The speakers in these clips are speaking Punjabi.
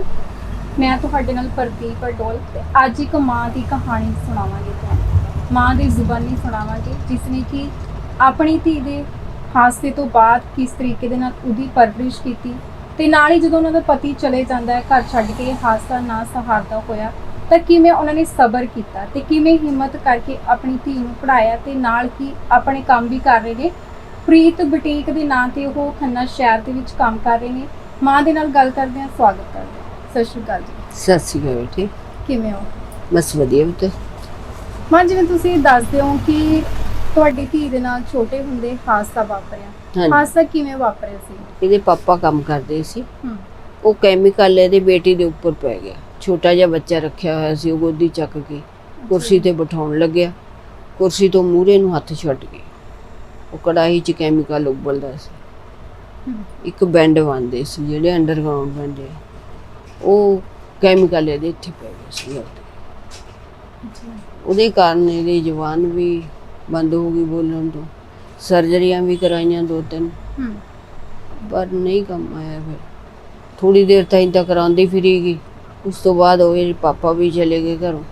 ਸਤਿ ਮੈਂ ਤੁਹਾਡੇ ਨਾਲ ਪ੍ਰਦੀਪ ਅਡੋਲ ਤੇ ਅੱਜ ਇੱਕ ਮਾਂ ਦੀ ਕਹਾਣੀ ਸੁਣਾਵਾਂਗੇ ਤੁਹਾਨੂੰ। ਮਾਂ ਦੀ ਜ਼ੁਬਾਨੀ ਸੁਣਾਵਾਂਗੇ, ਜਿਸ ਨੇ ਕਿ ਆਪਣੀ ਧੀ ਦੇ ਹਾਦਸੇ ਤੋਂ ਬਾਅਦ ਕਿਸ ਤਰੀਕੇ ਦੇ ਨਾਲ ਉਹਦੀ ਪਰਵਰਿਸ਼ ਕੀਤੀ ਤੇ ਨਾਲ ਹੀ ਜਦੋਂ ਉਹਨਾਂ ਦਾ ਪਤੀ ਚਲੇ ਜਾਂਦਾ ਹੈ, ਘਰ ਛੱਡ ਕੇ ਹਾਦਸਾ ਨਾ ਸਹਾਰਦਾ ਹੋਇਆ, ਤਾਂ ਕਿਵੇਂ ਉਹਨਾਂ ਨੇ ਸਬਰ ਕੀਤਾ ਤੇ ਕਿਵੇਂ ਹਿੰਮਤ ਕਰਕੇ ਆਪਣੀ ਧੀ ਨੂੰ ਪੜਾਇਆ ਤੇ ਨਾਲ ਹੀ ਆਪਣੇ ਕੰਮ ਵੀ ਕਰ ਰਹੇ ਨੇ। ਪ੍ਰੀਤ ਬੁਟੀਕ ਦੇ ਨਾਂ ਤੇ ਉਹ ਖੰਨਾ ਸ਼ਹਿਰ ਦੇ ਵਿੱਚ ਕੰਮ ਕਰ ਰਹੇ ਨੇ। ਮਾਂ ਦੇ ਨਾਲ ਗੱਲ ਕਰਦੇ ਹਾਂ, ਸਵਾਗਤ ਕਰਦੇ ਹਾਂ। ਸਤਿ ਸ਼੍ਰੀ ਅਕਾਲ ਜੀ। ਸਤਿ ਸ਼੍ਰੀ ਅਕਾਲ ਬੇਟੇ। ਕਿਵੇਂ ਹੋ? ਬਸ ਵਧੀਆ ਬੇਟੇ। ਮਾਂ ਜਿਵੇਂ ਤੁਸੀਂ ਦੱਸਦੇ ਹੋ ਕਿ ਤੁਹਾਡੀ ਧੀ ਦੇ ਨਾਲ ਛੋਟੇ ਹੁੰਦੇ ਹਾਦਸਾ ਵਾਪਰਿਆ। ਹਾਂਜੀ। ਹਾਦਸਾ ਕਿਵੇਂ ਵਾਪਰਿਆ ਸੀ? ਇਹਦੇ ਪਾਪਾ ਕੰਮ ਕਰਦੇ ਸੀ। ਹੂੰ। ਉਹ ਕੈਮੀਕਲ ਇਹਦੇ ਬੇਟੀ ਦੇ ਉੱਪਰ ਪੈ ਗਿਆ। ਛੋਟਾ ਜਿਹਾ ਬੱਚਾ ਰੱਖਿਆ ਹੋਇਆ ਸੀ ਉਹ ਗੋਦੀ ਚੱਕ ਕੇ ਕੁਰਸੀ ਤੇ ਬਿਠਾਉਣ ਲੱਗਿਆ। ਕੁਰਸੀ ਤੋਂ ਮੂਹਰੇ ਨੂੰ ਹੱਥ ਛੱਡ ਗਏ ਉਹ ਕੜਾਹੀ 'ਚ ਕੈਮੀਕਲ ਉਬਲਦਾ ਸੀ। ਹੂੰ। ਇੱਕ ਬੈਂਡ ਬੰਦੇ ਸੀ ਜਿਹੜੇ ਅੰਡਰਗਰਾਉਂਡ ਬੈਂਡ ਆ। ਉਹ ਕੈਮੀਕਲ ਇਹਦੇ ਇੱਥੇ ਪੈ ਗਿਆ ਸੀ। ਉਹਦੇ ਕਾਰਨ ਇਹਦੀ ਜ਼ੁਬਾਨ ਵੀ ਬੰਦ ਹੋ ਗਈ ਬੋਲਣ ਤੋਂ। ਸਰਜਰੀਆਂ ਵੀ ਕਰਾਈਆਂ ਦੋ ਤਿੰਨ। ਪਰ ਨਹੀਂ ਕੰਮ ਆਇਆ ਫਿਰ। ਥੋੜੀ ਦੇਰ ਤਾਈਂ ਤਾਂ ਕਰਾਉਂਦੀ ਫਿਰੀਗੀ। ਉਸ ਤੋਂ ਬਾਅਦ ਉਹ ਇਹਦੇ ਪਾਪਾ ਵੀ ਚਲੇ ਗਏ ਘਰੋਂ।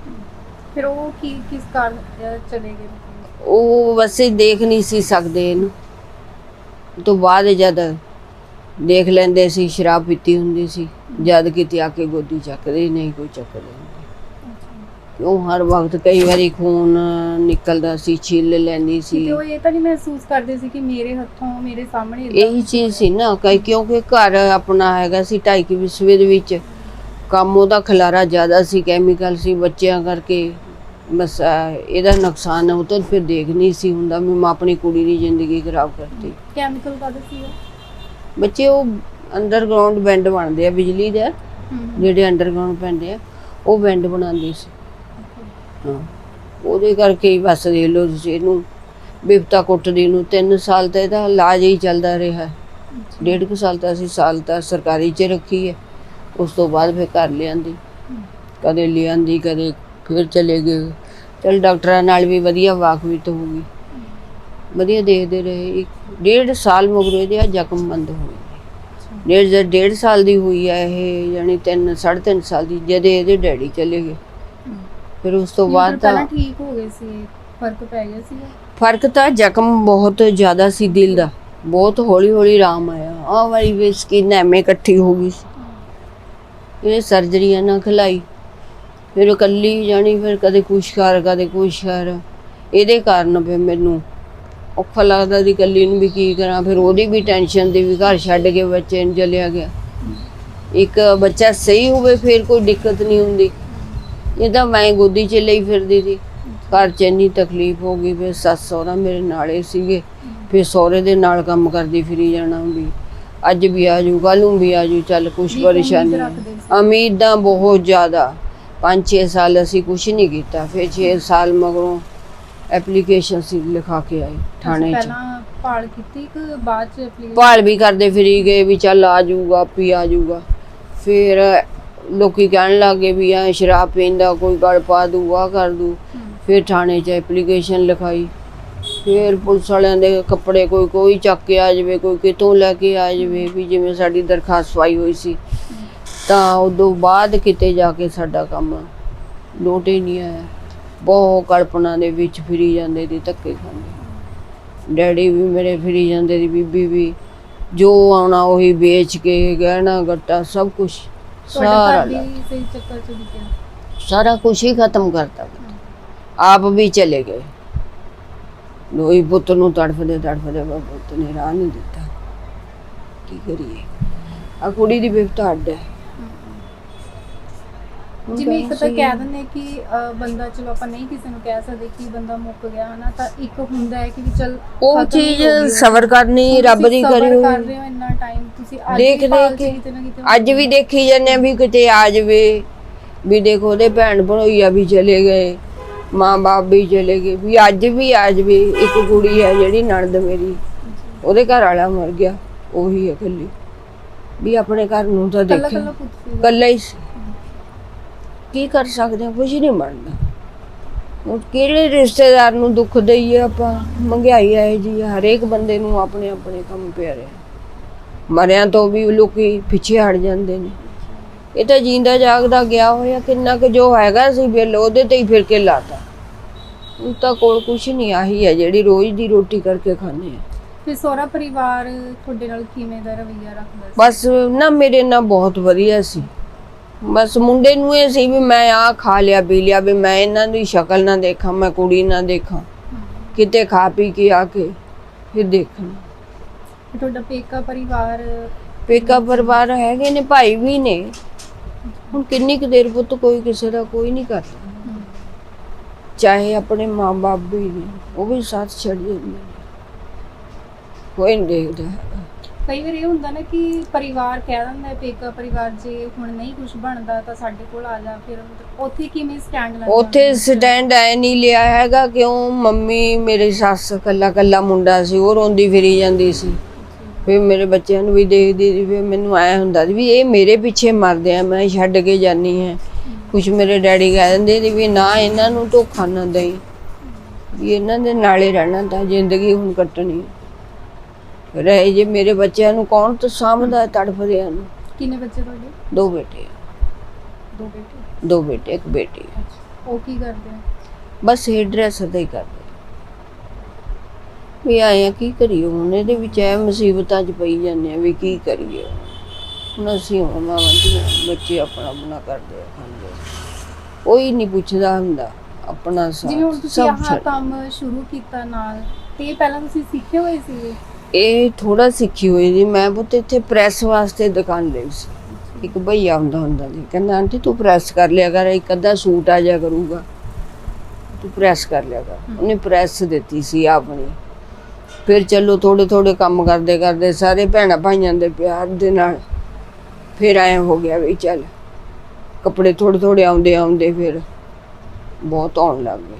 ਫਿਰ ਉਹ ਕੀ ਕਿਸ ਕਾਰਨ ਚਲੇ ਗਏ? ਉਹ ਵੈਸੇ ਦੇਖ ਨਹੀਂ ਸੀ ਸਕਦੇ ਇਹਨੂੰ। ਤੋਂ ਬਾਅਦ ਜਦ ਦੇਖ ਲੈਂਦੇ ਸੀ ਸ਼ਰਾਬ ਪੀਤੀ ਹੁੰਦੀ ਸੀ। ਜਦ ਕਿਤੇ ਆ ਕੇ ਗੋਦੀ ਚੱਕਦੇ ਨਹੀਂ ਕੋਈ ਚੱਕਦੇ ਕਿਉਂ ਹਰ ਵਕਤ ਕਈ ਵਾਰੀ ਖੂਨ ਨਿਕਲਦਾ ਸੀ ਛਿੱਲ ਲੈਂਦੀ ਸੀ। ਕਿਤੇ ਉਹ ਇਹ ਤਾਂ ਨਹੀਂ ਮਹਿਸੂਸ ਕਰਦੇ ਸੀ ਕਿ ਮੇਰੇ ਹੱਥੋਂ ਮੇਰੇ ਸਾਹਮਣੇ ਇਹੀ ਚੀਜ਼ ਸੀ ਨਾ ਕਈ ਕਿਉਂਕਿ ਘਰ ਆਪਣਾ ਹੈਗਾ ਸੀ ਢਾਈ ਕਿ ਵਿਸਵੇ ਦੇ ਵਿੱਚ। ਕੰਮ ਉਹਦਾ ਖਲਾਰਾ ਜ਼ਿਆਦਾ ਸੀ ਕੈਮੀਕਲ ਸੀ ਬੱਚਿਆਂ ਕਰਕੇ। ਬਸ ਇਹਦਾ ਨੁਕਸਾਨ ਉਹ ਤਾਂ ਫਿਰ ਦੇਖ ਨਹੀਂ ਸੀ ਹੁੰਦਾ ਮੈਂ ਆਪਣੀ ਕੁੜੀ ਦੀ ਜ਼ਿੰਦਗੀ ਖਰਾਬ ਕਰਤੀ। ਕੈਮੀਕਲ ਕਦ ਸੀ ਉਹ? ਬੱਚੇ ਉਹ ਅੰਡਰਗਰਾਉਂਡ ਬੈਂਡ ਬਣਦੇ ਆ ਬਿਜਲੀ ਦੇ ਜਿਹੜੇ ਅੰਡਰਗਰਾਉਂਡ ਪੈਂਦੇ ਆ ਉਹ ਬੈਂਡ ਬਣਾਉਂਦੇ ਸੀ। ਹਾਂ। ਉਹਦੇ ਕਰਕੇ ਹੀ ਬਸ ਦੇਖ ਲਓ ਤੁਸੀਂ ਇਹਨੂੰ ਬਿਪਤਾ ਕੁੱਟਦੀ ਨੂੰ 3 ਸਾਲ ਤੇ ਇਹਦਾ ਇਲਾਜ ਹੀ ਚੱਲਦਾ ਰਿਹਾ। ਡੇਢ ਕੁ ਸਾਲ ਤਾਂ ਅਸੀਂ ਸਾਲ ਤਾਂ ਸਰਕਾਰੀ 'ਚ ਰੱਖੀ ਹੈ। ਉਸ ਤੋਂ ਬਾਅਦ ਫਿਰ ਘਰ ਲਿਆਂਦੀ। ਕਦੇ ਲਿਆਂਦੀ ਕਦੇ ਫਿਰ ਚਲੇ ਗਏ। ਚਲ ਡਾਕਟਰਾਂ ਨਾਲ ਵੀ ਵਧੀਆ ਵਾਕਫੀਤ ਹੋ ਗਈ। ਵਧੀਆ ਦੇਖਦੇ ਰਹੇ। ਇੱਕ ਡੇਢ ਸਾਲ ਮਗਰੋਂ ਇਹਦੇ ਆ ਜ਼ਖਮ ਬੰਦ ਹੋਏ ਡੇਢ ਜਦ ਡੇਢ ਸਾਲ ਦੀ ਹੋਈ ਹੈ ਇਹ ਯਾਨੀ 3 3.5 ਸਾਲ ਦੀ ਜਦੇ ਇਹਦੇ ਡੈਡੀ ਚਲੇ ਗਏ। ਫਿਰ ਉਸ ਤੋਂ ਬਾਅਦ ਤਾਂ ਪਹਿਲਾਂ ਠੀਕ ਹੋ ਗਏ ਸੀ ਫ਼ਰਕ ਪੈ ਗਿਆ ਸੀ? ਫ਼ਰਕ ਤਾਂ ਜ਼ਖਮ ਬਹੁਤ ਜ਼ਿਆਦਾ ਸੀ ਦਿਲ ਦਾ। ਬਹੁਤ ਹੌਲੀ ਹੌਲੀ ਆਰਾਮ ਆਇਆ। ਆਹ ਵਾਲੀ ਵੀ ਸਕਿਨ ਐਵੇਂ ਇਕੱਠੀ ਹੋ ਗਈ ਸੀ। ਇਹ ਸਰਜਰੀਆਂ ਨਾ ਖਲਾਈ। ਫਿਰ ਉਹ ਕੱਲੀ ਜਾਣੀ ਫਿਰ ਕਦੇ ਕੁਛ ਕਰ ਕਦੇ ਕੁਛ ਕਰ। ਇਹਦੇ ਕਾਰਨ ਫਿਰ ਮੈਨੂੰ ਔਖਾ ਲੱਗਦਾ ਦੀ ਕੱਲੀ ਨੂੰ ਵੀ ਕੀ ਕਰਾਂ ਫਿਰ ਉਹਦੀ ਵੀ ਟੈਨਸ਼ਨ ਦੀ ਵੀ ਘਰ ਛੱਡ ਕੇ ਬੱਚੇ ਨੂੰ ਚਲਿਆ ਗਿਆ। ਇੱਕ ਬੱਚਾ ਸਹੀ ਹੋਵੇ ਫਿਰ ਕੋਈ ਦਿੱਕਤ ਨਹੀਂ ਹੁੰਦੀ। ਇਹ ਤਾਂ ਮੈਂ ਗੋਦੀ 'ਚ ਲਈ ਫਿਰਦੀ ਸੀ। ਘਰ 'ਚ ਇੰਨੀ ਤਕਲੀਫ ਹੋ ਗਈ ਫਿਰ ਸੱਸ ਸਹੁਰਾ ਮੇਰੇ ਨਾਲੇ ਸੀਗੇ। ਫਿਰ ਸਹੁਰੇ ਦੇ ਨਾਲ ਕੰਮ ਕਰਦੀ ਫਿਰੀ ਜਾਣਾ ਵੀ। ਅੱਜ ਵੀ ਆਜੂ ਕੱਲ੍ਹ ਨੂੰ ਵੀ ਆਜੂ ਚੱਲ ਕੁਛ ਪਰੇਸ਼ਾਨੀ। ਉਮੀਦਾਂ ਬਹੁਤ ਜ਼ਿਆਦਾ। 5-6 ਸਾਲ ਅਸੀਂ ਕੁਛ ਨਹੀਂ ਕੀਤਾ। ਫਿਰ 6 ਸਾਲ ਮਗਰੋਂ ਐਪਲੀਕੇਸ਼ਨ ਸੀ ਲਿਖਾ ਕੇ ਆਏ ਥਾਣੇ 'ਚ। ਪਹਿਲਾਂ ਭਾਲ ਕੀਤੀ ਕਿ ਬਾਅਦ ਚ application- ਭਾਲ ਵੀ ਕਰਦੇ ਫਿਰੀ ਗਏ ਵੀ ਚੱਲ ਆ ਜਾਊਗਾ ਆਪੀ ਆ ਜਾਊਗਾ। ਫਿਰ ਲੋਕੀ ਕਹਿਣ ਲੱਗੇ ਵੀ ਆ ਸ਼ਰਾਬ ਪੀਂਦਾ ਕੋਈ ਗਲ ਪਾ ਦੂਗਾ ਕਰ ਦੂ। ਫਿਰ ਥਾਣੇ 'ਚ ਐਪਲੀਕੇਸ਼ਨ ਲਿਖਾਈ। ਫਿਰ ਪੁਲਿਸ ਵਾਲਿਆਂ ਦੇ ਕੱਪੜੇ ਕੋਈ ਕੋਈ ਚੱਕ ਕੇ ਆ ਜਾਵੇ ਕੋਈ ਕਿਤੋਂ ਲੈ ਕੇ ਆ ਜਾਵੇ ਵੀ ਜਿਵੇਂ ਸਾਡੀ ਦਰਖਾਸਤ ਪਾਈ ਹੋਈ ਸੀ। ਤਾਂ ਉਦੋਂ ਬਾਅਦ ਕਿਤੇ ਜਾ ਕੇ ਸਾਡਾ ਕੰਮ ਲੋਟ ਹੀ ਨਹੀਂ ਆਇਆ। ਬਹੁਤ ਕਲਪਨਾ ਦੇ ਵਿੱਚ ਫਿਰੀ ਜਾਂਦੇ ਦੀ ਧੱਕੇ ਖਾਂਦੇ। ਡੈਡੀ ਵੀ ਮੇਰੇ ਫਿਰੀ ਜਾਂਦੇ ਦੀ ਬੀਬੀ ਵੀ। ਜੋ ਆਉਣਾ ਉਹੀ ਵੇਚ ਕੇ ਗਹਿਣਾ ਗੱਟਾ ਸਭ ਕੁਝ ਸਾਰਾ ਸਾਰਾ ਕੁਝ ਹੀ ਖਤਮ ਕਰਤਾ। ਆਪ ਵੀ ਚਲੇ ਗਏ। ਲੋਈ ਪੁੱਤ ਨੂੰ ਤੜਫਦੇ ਤੜਫਦੇ ਪੁੱਤ ਨੇ ਰਾਹ ਨਹੀਂ ਦਿੱਤਾ। ਕੀ ਕਰੀਏ? ਆ ਕੁੜੀ ਦੀ ਬਿਪਤਾ ਅੱਡ ਹੈ। ਜਿਵੇਂ ਇੱਕ ਤਾਂ ਕਹਿ ਦਿੰਦੇ ਕਿ ਬੰਦਾ ਚਲੋ ਆਪਾਂ ਨਹੀਂ ਕਿਸੇ ਨੂੰ ਕਹਿ ਸਕਦੇ ਕਿ ਬੰਦਾ ਮੁੱਕ ਗਿਆ ਹਨਾ ਤਾਂ ਇੱਕ ਹੁੰਦਾ ਹੈ ਕਿ ਵੀ ਚਲ ਉਹ ਚੀਜ਼ ਸਬਰ ਕਰਨੀ ਰੱਬ ਦੀ ਕਰੀ ਕਰ ਹੋਈ। ਰਹੇ ਹੋ ਇੰਨਾ ਟਾਈਮ ਤੁਸੀਂ ਅੱਜ ਦੇਖ ਦੇਖ ਅੱਜ ਵੀ ਦੇਖੀ ਜਾਂਦੇ ਆ ਵੀ ਕਿਤੇ ਆ ਜਾਵੇ। ਵੀ ਦੇਖੋ ਉਹਦੇ ਭੈਣ ਭਣੋਈਆ ਵੀ ਚਲੇ ਗਏ ਮਾਂ-ਬਾਪ ਵੀ ਚਲੇ ਗਏ ਵੀ ਅੱਜ ਵੀ ਆ ਜਾਵੇ ਇੱਕ ਕੁੜੀ ਹੈ ਜਿਹੜੀ ਨਣਦ ਮੇਰੀ ਉਹਦੇ ਘਰ ਵਾਲਾ ਮਰ ਗਿਆ ਉਹੀ ਹੈ ਇਕੱਲੀ। ਵੀ ਆਪਣੇ ਘਰ ਨੂੰ ਤਾਂ ਦੇਖੇ। ਇਕੱਲਾ ਹੀ ਸੀ। ਕੀ ਕਰ ਸਕਦੇ ਹਾਂ? ਕੁਝ ਨਹੀਂ ਬਣਦਾ। ਹੁਣ ਕਿਹੜੇ ਰਿਸ਼ਤੇਦਾਰ ਨੂੰ ਦੁੱਖ ਦਈਏ ਆਪਾਂ? ਮਹਿੰਗਾਈ ਆਏ ਜੀ ਹਰੇਕ ਬੰਦੇ ਨੂੰ ਆਪਣੇ ਆਪਣੇ ਕੰਮ ਪਿਆਰੇ ਮਰਿਆਂ ਤੋਂ ਵੀ ਲੋਕੀ ਪਿੱਛੇ ਹਟ ਜਾਂਦੇ ਨੇ। ਇਹ ਤਾਂ ਜਿੰਦਾ ਜਾਗਦਾ ਗਿਆ ਹੋਇਆ ਕਿੰਨਾ ਕੁ ਜੋ ਹੈਗਾ ਸੀ ਬਿੱਲ ਉਹਦੇ ਤੇ ਹੀ ਫਿਰ ਕੇ ਲਾਤਾ। ਹੁਣ ਤਾਂ ਕੋਲ ਕੁਛ ਨਹੀਂ ਆਹੀ ਹੈ ਜਿਹੜੀ ਰੋਜ਼ ਦੀ ਰੋਟੀ ਕਰਕੇ ਖਾਂਦੇ ਆ। ਫਿਰ ਸਹੁਰਾ ਪਰਿਵਾਰ ਤੁਹਾਡੇ ਨਾਲ ਕਿਵੇਂ ਦਾ ਰਵੱਈਆ ਰੱਖਦਾ ਸੀ? ਬਸ ਨਾ ਮੇਰੇ ਨਾਲ ਬਹੁਤ ਵਧੀਆ ਸੀ। ਬਸ ਮੁੰਡੇ ਨੂੰ ਇਹ ਸੀ ਵੀ ਮੈਂ ਆ ਖਾ ਲਿਆ ਪੀ ਲਿਆ ਵੀ ਮੈਂ ਇਹਨਾਂ ਦੀ ਸ਼ਕਲ ਨਾ ਦੇਖਾਂ ਮੈਂ ਕੁੜੀ ਨਾ ਦੇਖਾਂ। ਕਿਤੇ ਖਾ ਪੀ ਕੇ ਆ ਕੇ ਫਿਰ ਦੇਖਣਾ ਤੁਹਾਡਾ ਪੇਕਾ ਪਰਿਵਾਰ ਪੇਕਾ ਪਰਿਵਾਰ ਹੈਗੇ ਨੇ ਭਾਈ ਵੀ ਨੇ ਹੁਣ ਕਿੰਨੀ ਕੁ ਦੇਰ ਪੁੱਤ ਕੋਈ ਕਿਸੇ ਦਾ ਕੋਈ ਨਹੀਂ ਕਰਦਾ ਹਮ, ਚਾਹੇ ਆਪਣੇ ਮਾਂ-ਬਾਪ ਵੀ ਨੇ ਉਹ ਵੀ ਸਾਥ ਛੱਡ ਜਾਂਦੇ ਨੇ ਕੋਈ ਨਹੀਂ ਦੇਖਦਾ। ਕਈ ਵਾਰ ਇਹ ਹੁੰਦਾ ਨਾ ਕਿ ਪਰਿਵਾਰ ਕਹਿ ਦਿੰਦਾ ਹੈ ਪੇਕਾ ਪਰਿਵਾਰ ਜੇ ਹੁਣ ਨਹੀਂ ਕੁਝ ਬਣਦਾ ਤਾਂ ਸਾਡੇ ਕੋਲ ਆ ਜਾ, ਫਿਰ ਮਤਲਬ ਉੱਥੇ ਕਿਵੇਂ ਸਟੈਂਡ ਲੈਣਾ ਉੱਥੇ ਸਟੈਂਡ ਐ ਨਹੀਂ ਲਿਆ ਹੈਗਾ, ਕਿਉਂ? ਮੰਮੀ, ਮੇਰੀ ਸੱਸ ਕੱਲਾ ਕੱਲਾ ਮੁੰਡਾ ਸੀ, ਉਹ ਰੋਂਦੀ ਫਿਰੀ ਜਾਂਦੀ ਸੀ। ਫਿਰ ਮੇਰੇ ਬੱਚਿਆਂ ਨੂੰ ਵੀ ਦੇਖਦੀ ਸੀ, ਫਿਰ ਮੈਨੂੰ ਐ ਹੁੰਦਾ ਸੀ ਵੀ ਇਹ ਮੇਰੇ ਪਿੱਛੇ ਮਰਦੇ ਆ, ਮੈਂ ਛੱਡ ਕੇ ਜਾਨੀ ਹੈ। ਕੁਝ ਮੇਰੇ ਡੈਡੀ ਕਹਿ ਦਿੰਦੇ ਸੀ ਵੀ ਨਾ ਇਹਨਾਂ ਨੂੰ ਧੋਖਾ ਨਾ ਦੇਈ, ਵੀ ਇਹਨਾਂ ਦੇ ਨਾਲੇ ਰਹਿਣਾ ਤਾਂ ਜ਼ਿੰਦਗੀ ਹੁਣ ਕੱਟਣੀ। ਫਿਰ ਇਹ ਜੇ ਮੇਰੇ ਬੱਚਿਆਂ ਨੂੰ ਕੌਣ ਤਾਂ ਸਾਂਭਦਾ ਹੈ ਤੜਫਦਿਆਂ ਨੂੰ? ਕਿੰਨੇ ਬੱਚੇ ਤੁਹਾਡੇ? ਦੋ ਬੇਟੇ ਆ, ਦੋ ਬੇਟੇ? ਦੋ ਬੇਟੇ ਇੱਕ ਬੇਟੀ ਉਹ ਕੀ ਕਰਦੇ ਆ? ਬਸ ਹੇਅਰ ਡਰੈਸਰ ਦਾ ਹੀ ਕਰਦੇ ਵੀ ਆਏ ਆ ਕੀ ਕਰੀਏ ਹੁਣ? ਇਹਦੇ ਵਿੱਚ ਐ ਮੁਸੀਬਤਾਂ 'ਚ ਪਈ ਜਾਂਦੇ ਆ ਵੀ ਕੀ ਕਰੀਏ ਹੁਣ? ਅਸੀਂ ਹੁਣ ਮਾਵਾਂ ਦੀਆਂ ਬੱਚੇ ਆਪਣਾ ਆਪਣਾ ਕਰਦੇ ਆ ਖਾਂਦੇ ਆ। ਕੋਈ ਨਹੀਂ ਪੁੱਛਦਾ ਹੁੰਦਾ ਆਪਣਾ ਸਾਥ ਜਿਵੇਂ ਹੁਣ ਤੁਸੀਂ ਸਭ ਆਹ ਛੱਡ। ਕੰਮ ਸ਼ੁਰੂ ਕੀਤਾ ਨਾਲ ਤੇ ਇਹ ਪਹਿਲਾਂ ਤੁਸੀਂ ਸਿੱਖੇ ਹੋਏ ਸੀ ਇਹ ਥੋੜਾ ਸਿੱਖੀ ਹੋਈ ਸੀ ਮੈਂ ਪੁੱਤ ਇੱਥੇ ਪ੍ਰੈਸ ਵਾਸਤੇ ਦੁਕਾਨ ਲਈ ਸੀ। ਇੱਕ ਭਈਆ ਹੁੰਦਾ ਹੁੰਦਾ ਸੀ। ਕਹਿੰਦਾ ਆਂਟੀ ਤੂੰ ਪ੍ਰੈਸ ਕਰ ਲਿਆ ਕਰ। ਇੱਕ ਅੱਧਾ ਸੂਟ ਆ ਜਾ ਕਰੂਗਾ। ਤੂੰ ਪ੍ਰੈਸ ਕਰ ਲਿਆ ਕਰ। ਉਹਨੇ ਪ੍ਰੈਸ ਦਿੱਤੀ ਸੀ ਆਪਣੀ। ਫਿਰ ਚਲੋ ਥੋੜੇ ਥੋੜੇ ਕੰਮ ਕਰਦੇ ਕਰਦੇ ਸਾਰੇ ਭੈਣਾਂ ਭਾਈਆਂ ਦੇ ਪਿਆਰ ਦੇ ਨਾਲ ਫਿਰ ਐ ਹੋ ਗਿਆ ਵੀ ਚੱਲ। ਕੱਪੜੇ ਥੋੜੇ ਥੋੜੇ ਆਉਂਦੇ ਆਉਂਦੇ ਫਿਰ ਬਹੁਤ ਆਉਣ ਲੱਗ ਗਏ।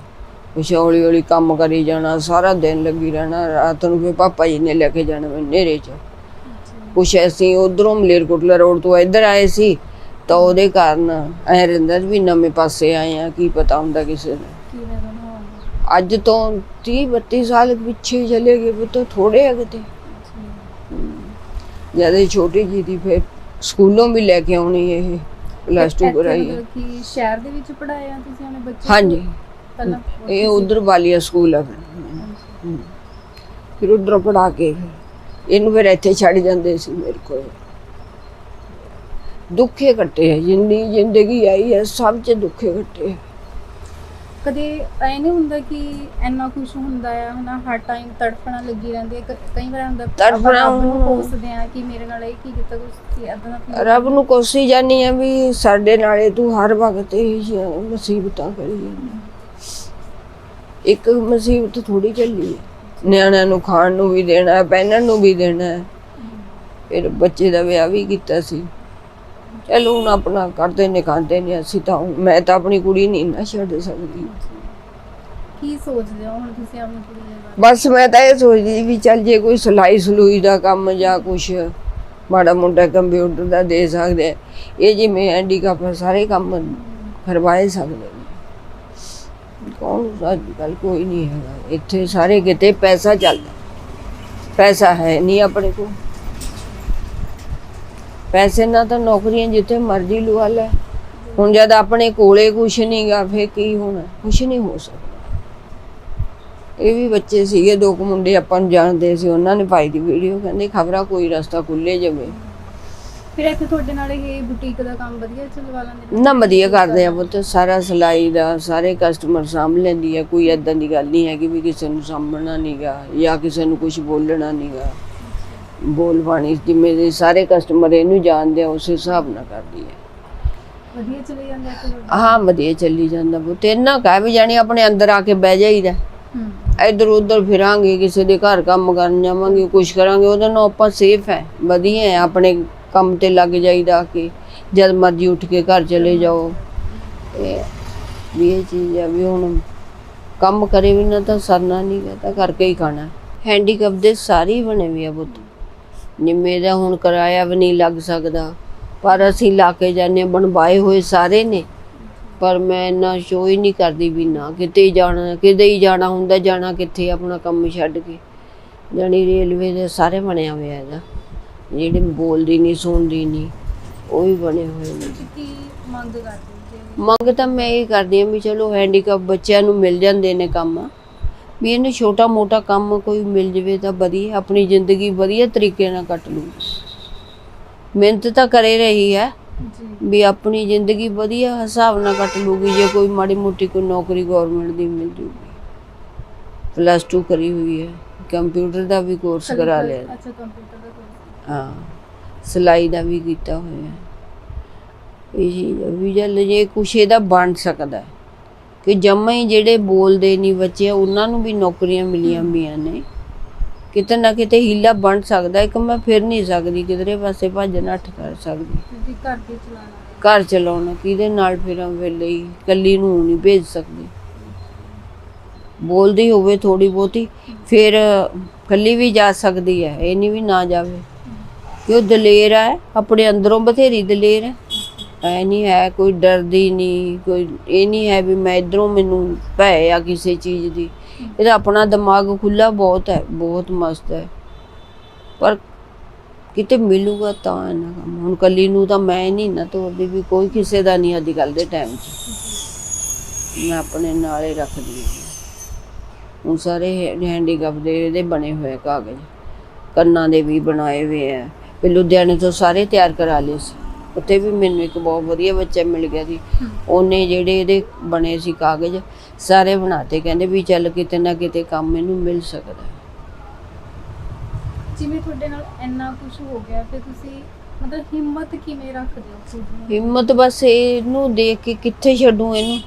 ਕੁਛ ਹੌਲੀ ਹੌਲੀ ਕੰਮ ਕਰੀ ਜਾਣਾ ਸਾਰਾ ਦਿਨ ਲੱਗੀ ਰਹਿਣਾ ਰਾਤ ਨੂੰ ਫਿਰ ਪਾਪਾ ਜੀ ਨੇ ਲੈ ਕੇ ਜਾਣਾ ਮੈਨੂੰ ਨੇਰੇ ਚ। ਕੁਛ ਅਸੀਂ ਉਧਰੋਂ ਮਲੇਰਕੋਟਲਾ ਰੋਡ ਤੋਂ ਇੱਧਰ ਆਏ ਸੀ ਤਾਂ ਉਹਦੇ ਕਾਰਨ ਐ ਰਹਿੰਦਾ ਵੀ ਨਵੇਂ ਪਾਸੇ ਆਏ ਆ ਕੀ ਪਤਾ ਹੁੰਦਾ ਕਿਸੇ ਨੂੰ। ਕਿਵੇਂ ਅੱਜ ਤੋਂ 30 32 ਸਾਲ ਪਿੱਛੇ ਚਲੇ ਗਏ ਉਹ ਤਾਂ ਥੋੜੇ ਆ ਕਿਤੇ। ਜਦ ਇਹ ਛੋਟੀ ਜੀ ਦੀ ਫਿਰ ਸਕੂਲੋਂ ਵੀ ਲੈ ਕੇ ਆਉਣੀ ਇਹ ਪਲੱਸ 2 ਇੱਥੇ ਕਰਾਈ ਕਿ ਸ਼ਹਿਰ ਦੇ ਵਿੱਚ ਪੜਾਇਆ ਤੁਸੀਂ ਆਪਣੇ ਬੱਚੇ ਹਾਂਜੀ। ਪਹਿਲਾਂ ਇਹ ਉਧਰ ਵਾਲੀਆ ਸਕੂਲ ਆ ਫਿਰ। ਉਧਰੋਂ ਪੜਾ ਕੇ ਇਹਨੂੰ ਫਿਰ ਇੱਥੇ ਛੱਡ ਜਾਂਦੇ ਸੀ ਮੇਰੇ ਕੋਲ। ਦੁੱਖੇ ਕੱਟੇ ਆ ਜਿੰਨੀ ਜ਼ਿੰਦਗੀ ਆਈ ਹੈ ਸਭ ਚ ਦੁੱਖੇ ਕੱਟੇ ਆ। ਕਦੇ ਐ ਨਹੀਂ ਹੁੰਦਾ ਕਿ ਇੰਨਾ ਕੁਝ ਹੁੰਦਾ ਹੈ ਹਨਾ ਹਰ ਟਾਈਮ ਤੜਫਣਾ ਲੱਗੀ ਰਹਿੰਦੀ ਹੈ ਕਈ ਵਾਰ ਹੁੰਦਾ ਤੜਫਣਾ ਨੂੰ ਕੋਸਦੇ ਆ ਕਿ ਮੇਰੇ ਨਾਲ ਇਹ ਕੀ ਕੀਤਾ ਕੁਝ ਇਦਾਂ ਦਾ ਰੱਬ ਨੂੰ ਕੋਸੀ ਜਾਨੀ ਆ ਵੀ ਸਾਡੇ ਨਾਲੇ ਤੂੰ ਹਰ ਵਕਤ ਇਹ ਮੁਸੀਬਤਾਂ ਕਰੀ ਜਾਂਦੀ ਇੱਕ ਮੁਸੀਬਤ ਥੋੜੀ ਚੱਲੀ। ਹੈ ਨਿਆਣਿਆਂ ਨੂੰ ਖਾਣ ਨੂੰ ਵੀ ਦੇਣਾ ਹੈ ਪਹਿਨਣ ਨੂੰ ਵੀ ਦੇਣਾ। ਹੈ ਫਿਰ ਬੱਚੇ ਦਾ ਵਿਆਹ ਵੀ ਕੀਤਾ ਸੀ। ਚਲੋ ਹੁਣ ਆਪਣਾ ਕਰਦੇ ਨੇ ਖਾਂਦੇ ਨੇ ਅਸੀਂ ਤਾਂ। ਮੈਂ ਤਾਂ ਆਪਣੀ ਕੁੜੀ ਨਹੀਂ ਨਾ ਛੱਡ ਸਕਦੀ। ਕੀ ਸੋਚਦੇ ਹੋ ਹੁਣ ਤੁਸੀਂ ਆਪਣੀ ਕੁੜੀ ਦੇ ਬਾਰੇ? ਬਸ ਮੈਂ ਤਾਂ ਇਹ ਸੋਚਦੀ ਵੀ ਚੱਲ ਜੇ ਕੋਈ ਸਲਾਈ ਸਲੂਈ ਦਾ ਕੰਮ ਜਾਂ ਕੁਛ ਮਾੜਾ ਮੋਟਾ ਕੰਪਿਊਟਰ ਦਾ ਦੇ ਸਕਦੇ। ਇਹ ਜਿਵੇਂ ਹੈਂਡੀਕੈਪ ਸਾਰੇ ਕੰਮ ਕਰਵਾਏ ਸਕਦੇ ਕੌਣ ਅੱਜ ਕੱਲ ਕੋਈ ਨਹੀਂ ਹੈਗਾ। ਇੱਥੇ ਸਾਰੇ ਕਿਤੇ ਪੈਸਾ ਚੱਲਦਾ। ਪੈਸਾ ਹੈ ਨਹੀਂ ਆਪਣੇ ਕੋਲ। ਪੈਸੇ ਨਾਲ ਤਾਂ ਨੌਕਰੀਆਂ ਜਿੱਥੇ ਮਰਜ਼ੀ ਲਵਾ ਲੈ। ਹੁਣ ਜਦ ਆਪਣੇ ਕੋਲੇ ਕੁਛ ਨਹੀਂਗਾ ਫੇਰ ਕੀ ਹੋਣਾ? ਕੁਛ ਨਹੀਂ ਹੋ ਸਕਦਾ। ਇਹ ਵੀ ਬੱਚੇ ਸੀਗੇ, ਦੋ ਕੁ ਮੁੰਡੇ ਆਪਾਂ ਨੂੰ ਜਾਣਦੇ ਸੀ। ਉਹਨਾਂ ਨੇ ਪਾਈ ਦੀ ਵੀਡੀਓ ਕਹਿੰਦੇ ਖਬਰਾਂ ਕੋਈ ਰਸਤਾ ਖੁੱਲੇ ਜਾਵੇ। ਫਿਰ ਇੱਥੇ ਤੁਹਾਡੇ ਨਾਲ ਇਹ ਬੁਟੀਕ ਦਾ ਕੰਮ ਵਧੀਆ ਚੱਲਵਾ ਲੈਂਦੇ ਨੇ ਵਧੀਆ ਕਰਦੇ ਆ ਪੁੱਤ ਸਾਰਾ ਸਿਲਾਈ ਦਾ ਸਾਰੇ ਕਸਟਮਰ ਸਾਂਭ ਲੈਂਦੀ ਹੈ ਕੋਈ ਐਦਾਂ ਦੀ ਗੱਲ ਨਹੀਂ ਹੈ ਕਿ ਵੀ ਕਿਸੇ ਨੂੰ ਸਾਂਭਣਾ ਨਹੀਂਗਾ ਜਾਂ ਕਿਸੇ ਨੂੰ ਕੁਝ ਬੋਲਣਾ ਨਹੀਂਗਾ ਬੋਲ ਬਾਣੀ ਜਿਵੇਂ ਦੇ ਸਾਰੇ ਕਸਟਮਰ ਇਹਨੂੰ ਜਾਣਦੇ ਆ ਉਸ ਹਿਸਾਬ ਨਾਲ ਕਰਦੀ ਹੈ ਵਧੀਆ ਚਲੇ ਜਾਂਦੇ ਤੁਹਾਡੇ? ਹਾਂ ਵਧੀਆ ਚੱਲੀ ਜਾਂਦਾ ਪੁੱਤ ਇੰਨਾ ਕਹਿ ਵੀ ਜਾਣੀ ਆਪਣੇ ਅੰਦਰ ਆ ਕੇ ਬਹਿ ਜਾਈਦਾ। ਹੂੰ। ਇੱਧਰ ਉੱਧਰ ਫਿਰਾਂਗੇ ਕਿਸੇ ਦੇ ਘਰ ਕੰਮ ਕਰਨ ਜਾਵਾਂਗੇ ਕੁਛ ਕਰਾਂਗੇ ਉਹਦੇ ਨਾਲ ਆਪਾਂ ਸੇਫ ਹੈ ਵਧੀਆ ਹੈ ਆਪਣੇ ਕੰਮ ਤੇ ਲੱਗ ਜਾਈਦਾ ਕਿ ਜਦ ਮਰਜ਼ੀ ਉੱਠ ਕੇ ਘਰ ਚਲੇ ਜਾਓ। ਇਹ ਵੀ ਇਹ ਚੀਜ਼ ਹੈ ਵੀ ਹੁਣ ਕੰਮ ਕਰੇ ਵੀ ਨਾ ਤਾਂ ਸਰਨਾ ਨਹੀਂ ਗਾ ਤਾਂ ਕਰਕੇ ਹੀ ਖਾਣਾ। ਹੈਂਡੀਕੈਪ ਦੇ ਸਾਰੇ ਬਣੇ ਵੀ ਆ ਬੁੱਤ ਨਿੰਮੇ ਦਾ ਹੁਣ ਕਿਰਾਇਆ ਵੀ ਨਹੀਂ ਲੱਗ ਸਕਦਾ। ਪਰ ਅਸੀਂ ਲਾ ਕੇ ਜਾਂਦੇ ਬਣਵਾਏ ਹੋਏ ਸਾਰੇ ਨੇ। ਪਰ ਮੈਂ ਇੰਨਾ ਸ਼ੋਅ ਹੀ ਨਹੀਂ ਕਰਦੀ ਵੀ ਨਾ ਕਿਤੇ ਹੀ ਜਾਣਾ ਕਿਤੇ ਹੀ ਜਾਣਾ ਹੁੰਦਾ ਜਾਣਾ ਕਿੱਥੇ ਆਪਣਾ ਕੰਮ ਛੱਡ ਕੇ। ਜਾਣੀ ਰੇਲਵੇ ਦੇ ਸਾਰੇ ਬਣਿਆ ਹੋਇਆ ਇਹਦਾ। ਜਿਹੜੇ ਬੋਲਦੀ ਨਹੀਂ ਸੁਣਦੀ ਨਹੀਂ ਉਹ ਵੀ ਬਣੇ ਹੋਏ ਨੇ। ਤੁਸੀਂ ਕੀ ਮੰਗ ਕਰਦੇ ਹੋ ਮੰਗ ਤਾਂ ਮੈਂ ਇਹ ਕਰਦੀ ਹਾਂ ਵੀ ਚਲੋ ਹੈਂਡੀਕੈਪ ਬੱਚਿਆਂ ਨੂੰ ਮਿਲ ਜਾਂਦੇ ਨੇ ਕੰਮ। ਵੀ ਇਹਨੂੰ ਛੋਟਾ ਮੋਟਾ ਕੰਮ ਕੋਈ ਮਿਲ ਜਵੇ ਤਾਂ ਵਧੀਆ ਆਪਣੀ ਜ਼ਿੰਦਗੀ ਵਧੀਆ ਤਰੀਕੇ ਨਾਲ ਕੱਟ ਲੂ ਮਿਹਨਤ ਤਾਂ ਕਰੇ ਰਹੀ ਹੈ ਜੀ। ਵੀ ਆਪਣੀ ਜ਼ਿੰਦਗੀ ਵਧੀਆ ਹਿਸਾਬ ਨਾਲ ਕੱਟ ਲੂਗੀ ਜੇ ਕੋਈ ਮਾੜੀ ਮੋਟੀ ਕੋਈ ਨੌਕਰੀ ਗਵਰਨਮੈਂਟ ਦੀ ਮਿਲ ਜੂਗੀ। ਪਲੱਸ 2 ਕਰੀ ਹੋਈ ਹੈ ਕੰਪਿਊਟਰ ਦਾ ਵੀ ਕੋਰਸ ਕਰਾ ਲਿਆ। ਅੱਛਾ ਕੰਪਿਊਟਰ ਹਾਂ ਸਿਲਾਈ ਦਾ ਵੀ ਕੀਤਾ ਹੋਇਆ। ਇਹ ਵੀ ਚੱਲ ਜੇ ਕੁਛ ਇਹਦਾ ਬਣ ਸਕਦਾ। ਕਿ ਜੰਮੇ ਹੀ ਜਿਹੜੇ ਬੋਲਦੇ ਨਹੀਂ ਬੱਚੇ ਉਹਨਾਂ ਨੂੰ ਵੀ ਨੌਕਰੀਆਂ ਮਿਲੀਆਂ ਮੀਆਂ ਨੇ। ਕਿਤੇ ਨਾ ਕਿਤੇ ਹੀਲਾ ਬਣ ਸਕਦਾ ਇੱਕ ਮੈਂ ਫਿਰ ਨਹੀਂ ਸਕਦੀ ਕਿਧਰੇ ਪਾਸੇ ਭੱਜ ਨੱਠ ਕਰ ਸਕਦੀ। ਘਰ ਦੇ ਚਲਾਣਾ ਘਰ ਚਲਾਉਣਾ ਕਿਹਦੇ ਨਾਲ ਫਿਰਾਂ ਵੇਲੇ ਹੀ ਇਕੱਲੀ ਨੂੰ ਨਹੀਂ ਭੇਜ ਸਕਦੀ। ਬੋਲਦੀ ਹੋਵੇ ਥੋੜੀ ਬਹੁਤੀ ਫਿਰ ਇਕੱਲੀ ਵੀ ਜਾ ਸਕਦੀ ਹੈ ਇਹ ਨਹੀਂ ਵੀ ਨਾ ਜਾਵੇ। ਕਿ ਉਹ ਦਲੇਰ ਹੈ ਆਪਣੇ ਅੰਦਰੋਂ ਬਥੇਰੀ ਦਲੇਰ ਹੈ ਐ ਨਹੀਂ ਹੈ, ਕੋਈ ਡਰਦੀ ਨਹੀਂ, ਕੋਈ, ਇਹ ਨਹੀਂ ਹੈ ਵੀ ਮੈਂ ਇਧਰੋਂ ਮੈਨੂੰ ਭੈ ਆ ਕਿਸੇ ਚੀਜ਼ ਦੀ। ਇਹਦਾ ਆਪਣਾ ਦਿਮਾਗ ਖੁੱਲਾ ਬਹੁਤ ਹੈ, ਬਹੁਤ ਮਸਤ ਹੈ। ਪਰ ਕਿਤੇ ਮਿਲੂਗਾ ਤਾਂ ਨਾ ਹੁਣ ਕੱਲੀ ਨੂੰ ਤਾਂ ਮੈਂ ਨਹੀਂ ਨਾ ਤੋਰਦੀ ਵੀ ਕੋਈ ਕਿਸੇ ਦਾ ਨਹੀਂ ਅੱਜ ਕੱਲ ਦੇ ਟਾਈਮ 'ਚ। ਮੈਂ ਆਪਣੇ ਨਾਲ ਹੀ ਰੱਖਦੀ ਹਾਂ। ਹੁਣ ਸਾਰੇ ਹੈਂਡੀਕੈਪ ਦੇ ਇਹਦੇ ਬਣੇ ਹੋਏ ਕਾਗਜ਼। ਕੰਨਾਂ ਦੇ ਵੀ ਬਣਾਏ ਹੋਏ ਆ। ਵੀ ਲੁਧਿਆਣੇ ਤੋਂ ਸਾਰੇ ਤਿਆਰ ਕਰਾ ਲਏ ਸੀ। ਉੱਥੇ ਵੀ ਮੈਨੂੰ ਇੱਕ ਬਹੁਤ ਵਧੀਆ ਬੱਚਾ ਮਿਲ ਗਿਆ ਸੀ। ਉਹਨੇ ਜਿਹੜੇ ਇਹਦੇ ਬਣੇ ਸੀ ਕਾਗਜ਼ ਸਾਰੇ ਬਣਾਤੇ। ਕਹਿੰਦੇ ਵੀ ਚੱਲ ਕਿਤੇ ਨਾ ਕਿਤੇ ਕੰਮ ਇਹਨੂੰ ਮਿਲ ਸਕਦਾ। ਜਿਵੇਂ ਤੁਹਾਡੇ ਨਾਲ ਇੰਨਾ ਕੁਝ ਹੋ ਗਿਆ ਫਿਰ ਤੁਸੀਂ ਮਤਲਬ ਹਿੰਮਤ ਕਿਵੇਂ ਰੱਖਦੇ ਹੋ ਖੁਦ ਨੂੰ? ਹਿੰਮਤ ਬਸ ਇਹਨੂੰ ਦੇਖ ਕੇ ਕਿੱਥੇ ਛੱਡੂ ਇਹਨੂੰ?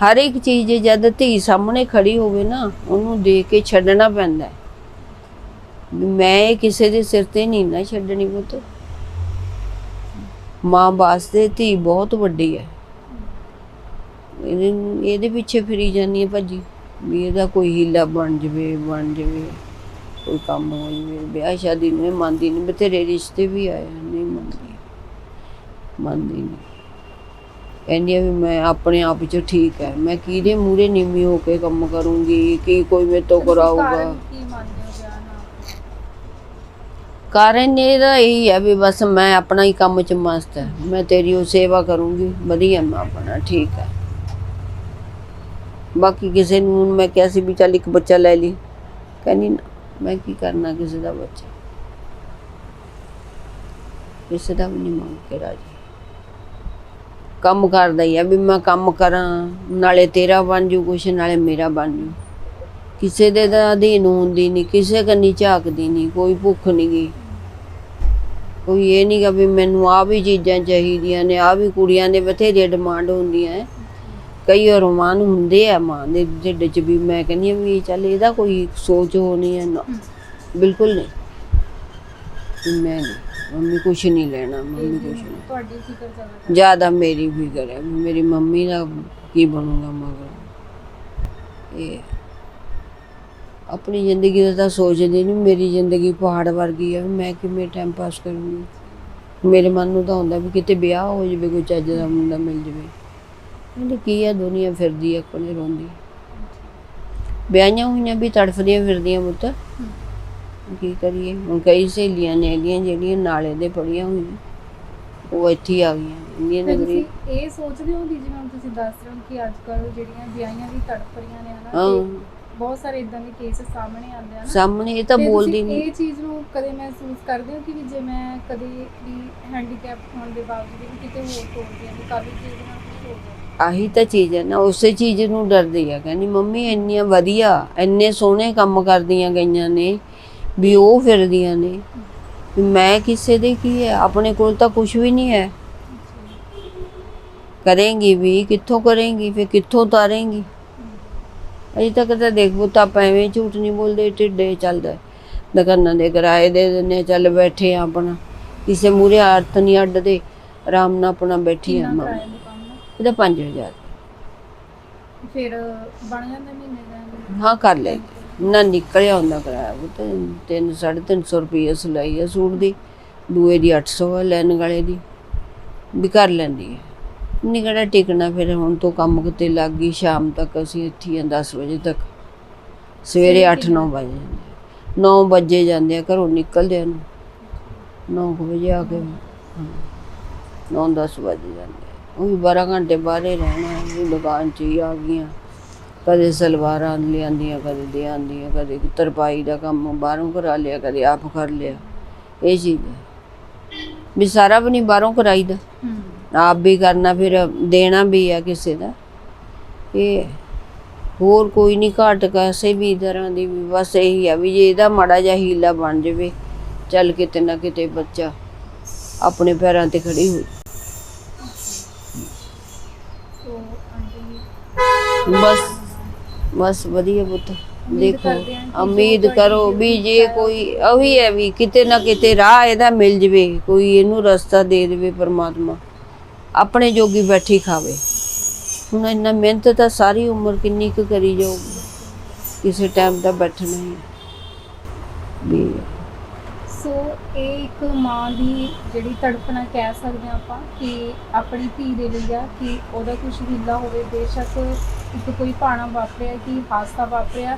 ਹਰ ਇੱਕ ਚੀਜ਼ ਜਦ ਧੀ ਸਾਹਮਣੇ ਖੜੀ ਹੋਵੇ ਨਾ ਉਹਨੂੰ ਦੇਖ ਕੇ ਛੱਡਣਾ ਪੈਂਦਾ। ਹੈ। ਮੈਂ ਇਹ ਕਿਸੇ ਦੇ ਸਿਰ ਤੇ ਨਹੀਂ ਨਾ ਛੱਡਣੀ ਪੁੱਤ। ਮਾਂ ਵਾਸਤੇ ਧੀ ਬਹੁਤ ਵੱਡੀ ਹੈ। ਇਹਦੇ ਇਹਦੇ ਪਿੱਛੇ ਫਿਰੀ ਜਾਂਦੀ ਹੈ ਭਾਜੀ। ਵੀ ਇਹਦਾ ਕੋਈ ਹੀਲਾ ਬਣ ਜਵੇ ਬਣ ਜਵੇ। ਕੋਈ ਕੰਮ ਹੋ ਜਵੇ। ਵਿਆਹ ਸ਼ਾਦੀ ਨੂੰ ਮੰਨਦੀ ਨਹੀਂ। ਬਥੇਰੇ ਰਿਸ਼ਤੇ ਵੀ ਆਏ ਨਹੀਂ ਮੰਨਦੀ। ਮੰਨਦੀ ਨਹੀਂ। ਕਹਿੰਦੀ ਆ ਵੀ ਮੈਂ ਆਪਣੇ ਆਪ 'ਚ ਠੀਕ ਹੈ। ਮੈਂ ਕਿਹਦੇ ਮੂਹਰੇ ਨੀਵੀਂ ਹੋ ਕੇ ਕੰਮ ਕਰੂੰਗੀ? ਕੀ ਕੋਈ ਮੇਰੇ ਤੋਂ ਕਰਾਊਗਾ? ਕੀ ਮੰਨਦੇ? ਕਾਰਨ ਇਹਦਾ ਇਹੀ ਹੈ ਵੀ ਬਸ ਮੈਂ ਆਪਣਾ ਹੀ ਕੰਮ 'ਚ ਮਸਤ ਹੈ। ਮੈਂ ਤੇਰੀ ਉਹ ਸੇਵਾ ਕਰੂੰਗੀ। ਵਧੀਆ, ਮੈਂ ਆਪਣਾ ਠੀਕ ਹੈ। ਬਾਕੀ ਕਿਸੇ ਨੂੰ ਮੈਂ ਕਿਹਾ ਸੀ ਵੀ ਚੱਲ ਇੱਕ ਬੱਚਾ ਲੈ ਲਈ। ਕਹਿੰਦੀ ਨਾ, ਮੈਂ ਕੀ ਕਰਨਾ ਕਿਸੇ ਦਾ ਬੱਚਾ? ਕਿਸੇ ਦਾ ਵੀ ਨਹੀਂ ਮੰਗ ਕੇ ਰਾਜੀ। ਕੰਮ ਕਰਦਾ ਹੀ ਆ ਵੀ ਮੈਂ ਕੰਮ ਕਰਾਂ, ਨਾਲੇ ਤੇਰਾ ਬਣ ਜੂ ਕੁਛ, ਨਾਲੇ ਮੇਰਾ ਬਣ ਜੂ। ਕਿਸੇ ਦੇ ਤਾਂ ਅਧੀਨ ਹੁੰਦੀ ਨਹੀਂ ਕਿਸੇ ਕੰਨੀ ਝਾਕਦੀ ਨਹੀਂ ਕੋਈ ਭੁੱਖ ਨਹੀਂ ਗਈ ਕੋਈ ਇਹ ਨਹੀਂ ਵੀ ਮੈਨੂੰ ਆ ਵੀ ਚੀਜ਼ਾਂ ਚਾਹੀਦੀਆਂ ਨੇ ਆ ਵੀ ਕੁੜੀਆਂ ਦੇ ਬਥੇਰੇ ਡਿਮਾਂਡ ਹੁੰਦੀਆਂ ਹੈ ਕਈ ਅਰਮਾਨ ਹੁੰਦੇ ਆ ਮਾਂ ਦੇ ਢਿੱਡ 'ਚ ਵੀ ਮੈਂ ਕਹਿੰਦੀ ਹਾਂ ਵੀ ਚੱਲ ਇਹਦਾ ਕੋਈ ਸੋਚ ਹੋਣੀ ਹੈ ਨਾ ਬਿਲਕੁਲ ਨਹੀਂ ਵੀ ਮੈਂ ਨਹੀਂ ਮੰਮੀ ਕੁਛ ਨਹੀਂ ਲੈਣਾ ਮੰਮੀ ਕੁਛ ਨਹੀਂ ਤੁਹਾਡੀ ਫਿਕਰ ਜ਼ਿਆਦਾ ਜ਼ਿਆਦਾ ਮੇਰੀ ਫਿਕਰ ਹੈ ਮੇਰੀ ਮੰਮੀ ਦਾ ਕੀ ਬਣੂਗਾ ਮਗਰ। ਇਹ ਆਪਣੀ ਜ਼ਿੰਦਗੀ ਦਾ ਤਾਂ ਸੋਚਦੀ ਨਹੀਂ ਮੇਰੀ ਜ਼ਿੰਦਗੀ ਪਹਾੜ ਵਰਗੀ ਹੈ ਮੈਂ ਕਿਵੇਂ ਟਾਈਮ ਪਾਸ ਕਰੂੰਗੀ? ਮੇਰੇ ਮਨ ਨੂੰ ਤਾਂ ਹੁੰਦਾ ਵੀ ਕਿਤੇ ਵਿਆਹ ਹੋ ਜਾਵੇ ਕੋਈ ਚੱਜ ਦਾ ਮੁੰਡਾ ਮਿਲ ਜਾਵੇ। ਕਹਿੰਦੇ ਕੀ ਆ ਦੁਨੀਆ ਫਿਰਦੀ ਆ ਕੋਲੇ ਰੋਂਦੀ। ਵਿਆਹੀਆਂ ਹੋਈਆਂ ਵੀ ਤੜਫਦੀਆਂ ਫਿਰਦੀਆਂ ਪੁੱਤ। ਕੀ ਕਰੀਏ? ਹੁਣ ਕਈ ਸਹੇਲੀਆਂ ਨੇ ਇਹਦੀਆਂ ਜਿਹੜੀਆਂ ਨਾਲੇ ਦੇ ਪੜੀਆਂ ਹੋਈਆਂ। ਉਹ ਇੱਥੇ ਆ ਗਈਆਂ ਇੰਡੀਅਨ ਨਗਰੀ ਇਹ ਸੋਚਦੇ ਹੋ ਕਿ ਜਿਵੇਂ ਤੁਸੀਂ ਦੱਸ ਰਹੇ ਹੋ ਕਿ ਅੱਜ ਕੱਲ ਜਿਹੜੀਆਂ ਵਿਆਹੀਆਂ ਵੀ ਤੜਫ ਰਹੀਆਂ ਨੇ ਹਨਾ ਬਹੁਤ ਸਾਰੇ ਇਦਾਂ ਦੇ ਕੇਸ ਸਾਹਮਣੇ ਆਉਂਦੇ ਆ ਨਾ। ਸਾਹਮਣੇ ਇਹ ਤਾਂ ਤੇ ਬੋਲਦੀ ਤੁਸੀਂ ਨਹੀਂ। ਇਹ ਚੀਜ਼ ਨੂੰ ਕਦੇ ਮਹਿਸੂਸ ਕਰਦੇ ਹੋ ਕਿ ਵੀ ਜੇ ਮੈਂ ਕਦੇ ਵੀ ਹੈਂਡੀਕੈਪ ਹੋਣ ਦੇ ਬਾਵਜੂਦ ਵੀ ਕਿਤੇ ਹੋਰ ਤੋੜਦੀ ਹਾਂ ਵੀ ਨੂੰ ਚੀਜ਼ ਨਾਲ ਕੁਝ ਹੋ ਜਾਏ ਆਹੀ ਤਾਂ ਚੀਜ਼ ਹੈ ਨਾ ਉਸੇ ਚੀਜ਼ ਨੂੰ ਡਰਦੀ ਆ। ਕਹਿੰਦੀ ਮੰਮੀ ਇੰਨੀਆਂ ਵਧੀਆ ਇੰਨੇ ਸੋਹਣੇ ਕੰਮ ਕਰਦੀਆਂ ਗਈਆਂ ਨੇ ਵੀ ਉਹ ਫਿਰਦੀਆਂ ਨੇ। ਵੀ ਮੈਂ ਕਿਸੇ ਦੇ ਕੀ ਹੈ? ਆਪਣੇ ਕੋਲ ਤਾਂ ਕੁਝ ਵੀ ਨਹੀਂ ਹੈ। ਕਰੇਂਗੀ ਵੀ ਕਿੱਥੋਂ ਕਰੇਂਗੀ ਫਿਰ ਕਿੱਥੋਂ ਉਤਾਰੇਂਗੀ ਅਜੇ ਤੱਕ ਤਾਂ ਦੇਖ ਬੁੱਤ ਆਪਾਂ ਐਵੇਂ ਝੂਠ ਨਹੀਂ ਬੋਲਦੇ ਢਿੱਡੇ ਚੱਲਦਾ। ਦੁਕਾਨਾਂ ਦੇ ਕਿਰਾਏ ਦੇ ਹਾਂ, ਚੱਲ ਬੈਠੇ ਆ ਆਪਣਾ। ਕਿਸੇ ਮੂਰੇ ਅਰਥ ਨਹੀਂ ਅੱਡਦੇ ਆਰਾਮ ਨਾਲ ਆਪਣਾ ਬੈਠੀ ਆ? ਦਾ? ਇਹਦਾ 5000 ਫਿਰ ਬਣ ਜਾਂਦਾ ਮਹੀਨੇ ਦਾ? ਹਾਂ ਕਰ ਲੈ। ਨਾ ਨਿਕਲਿਆ ਹੁੰਦਾ ਕਰਾਇਆ ਉਹ ਤੇ 3 350 ਰੁਪਏ ਸਿਲਾਈ ਹੈ ਸੂਟ ਦੀ। ਦੂਏ ਦੀ 800 ਹੈ ਲੈਣ ਵਾਲੇ ਦੀ। ਵੀ ਕਰ ਲੈਂਦੀ ਹੈ। ਨਿਕੜਾ ਟਿਕਣਾ ਫਿਰ ਹੁਣ ਤੋਂ ਕੰਮ ਕਿਤੇ ਲੱਗ ਗਈ ਸ਼ਾਮ ਤੱਕ ਅਸੀਂ ਇੱਥੇ ਹਾਂ 10 ਵਜੇ ਤੱਕ। ਸਵੇਰੇ 8-9 ਵਜੇ 9 ਵਜੇ ਜਾਂਦੇ ਆ ਘਰੋਂ ਨਿਕਲਦੇ ਆ 9 ਵਜੇ ਆ ਕੇ ਹਾਂ। 9-10 ਵਜ ਜਾਂਦੇ ਆ। ਉਹੀ 12 ਘੰਟੇ ਬਾਹਰੇ ਰਹਿਣਾ ਉਹ ਦੁਕਾਨ 'ਚ ਹੀ ਆ ਗਈਆਂ। ਕਦੇ ਸਲਵਾਰਾਂ ਲਿਆਂਦੀਆਂ ਕਦੇ ਦੇ ਆਂਦੀਆਂ ਕਦੇ ਤਰਪਾਈ ਦਾ ਕੰਮ ਬਾਹਰੋਂ ਕਰਾ ਲਿਆ ਕਦੇ ਆਪ ਕਰ ਲਿਆ। ਇਹ ਚੀਜ਼ ਵੀ ਸਾਰਾ ਵੀ ਨਹੀਂ ਬਾਹਰੋਂ ਕਰਾਈਦਾ। ਹੂੰ। ਆਪ ਵੀ ਕਰਨਾ, ਫਿਰ ਦੇਣਾ ਵੀ ਆ ਕਿਸੇ ਦਾ। ਇਹ ਹੋਰ ਕੋਈ ਨਹੀਂ, ਘਾਟ ਕਿਸੇ ਵੀ ਤਰ੍ਹਾਂ ਦੀ ਵੀ, ਬਸ ਇਹੀ ਆ ਵੀ ਜੇ ਇਹਦਾ ਮਾੜਾ ਜਿਹਾ ਹੀਲਾ ਬਣ ਜਾਵੇ, ਚੱਲ ਕਿਤੇ ਨਾ ਕਿਤੇ ਬੱਚਾ ਆਪਣੇ ਪੈਰਾਂ ਤੇ ਖੜੀ ਹੋ ਬਸ ਬਸ ਵਧੀਆ ਪੁੱਤ, ਦੇਖੋ, ਉਮੀਦ ਕਰੋ ਵੀ ਜੇ ਕੋਈ, ਉਹੀ ਹੈ ਵੀ ਕਿਤੇ ਨਾ ਕਿਤੇ ਰਾਹ ਇਹਦਾ ਮਿਲ ਜਵੇ, ਕੋਈ ਇਹਨੂੰ ਰਸਤਾ ਦੇ ਦੇਵੇ ਪਰਮਾਤਮਾ। ਆਪਣੇ ਜੋਗੀ ਬੈਠੀ ਖਾਵੇ। ਹੁਣ ਇੰਨਾ ਮਿਹਨਤ ਤਾਂ ਸਾਰੀ ਉਮਰ ਕਿੰਨੀ ਕੁ ਕਰੀ ਜਾਊਗੀ? ਕਿਸੇ ਟਾਈਮ ਤਾਂ ਬੈਠਣਾ ਹੀ ਵੀ ਸੋ ਇਹ ਇੱਕ ਮਾਂ ਦੀ ਜਿਹੜੀ ਤੜਪਣਾ ਕਹਿ ਸਕਦੇ ਹਾਂ ਆਪਾਂ ਕਿ ਆਪਣੀ ਧੀ ਦੇ ਲਈ ਆ ਕਿ ਉਹਦਾ ਕੁਝ ਹੀਲਾ ਹੋਵੇ, ਬੇਸ਼ੱਕ ਇੱਕ ਕੋਈ ਭਾਣਾ ਵਾਪਰਿਆ ਕਿ ਹਾਦਸਾ ਵਾਪਰਿਆ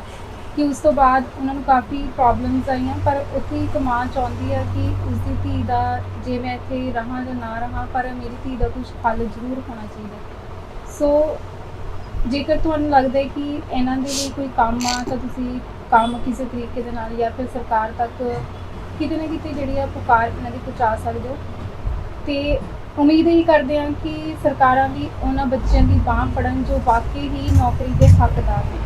ਕਿ ਉਸ ਤੋਂ ਬਾਅਦ ਉਹਨਾਂ ਨੂੰ ਕਾਫੀ ਪ੍ਰੋਬਲਮਸ ਆਈਆਂ, ਪਰ ਉੱਥੇ ਇੱਕ ਮਾਂ ਚਾਹੁੰਦੀ ਆ ਕਿ ਉਸਦੀ ਧੀ ਦਾ ਜੇ ਮੈਂ ਇੱਥੇ ਰਹਾਂ ਜਾਂ ਨਾ ਰਹਾਂ, ਪਰ ਮੇਰੀ ਧੀ ਦਾ ਕੁਝ ਹੱਲ ਜ਼ਰੂਰ ਹੋਣਾ ਚਾਹੀਦਾ। ਸੋ ਜੇਕਰ ਤੁਹਾਨੂੰ ਲੱਗਦਾ ਹੈ ਕਿ ਇਹਨਾਂ ਦੇ ਲਈ ਕੋਈ ਕੰਮ ਆ, ਤਾਂ ਤੁਸੀਂ ਕੰਮ ਕਿਸੇ ਤਰੀਕੇ ਦੇ ਨਾਲ ਜਾਂ ਫਿਰ ਸਰਕਾਰ ਤੱਕ ਕਿਤੇ ਨਾ ਕਿਤੇ ਜਿਹੜੀ ਆ ਪੁਕਾਰ ਇਹਨਾਂ ਦੀ ਪਹੁੰਚਾ ਸਕਦੇ ਹੋ। ਤੇ ਉਮੀਦ ਹੀ ਕਰਦੇ ਹਾਂ ਕਿ ਸਰਕਾਰਾਂ ਵੀ ਉਹਨਾਂ ਬੱਚਿਆਂ ਦੀ ਬਾਹ ਫੜਨ ਜੋ ਵਾਕਈ ਹੀ ਨੌਕਰੀ ਦੇ ਹੱਕਦਾਰ ਨੇ।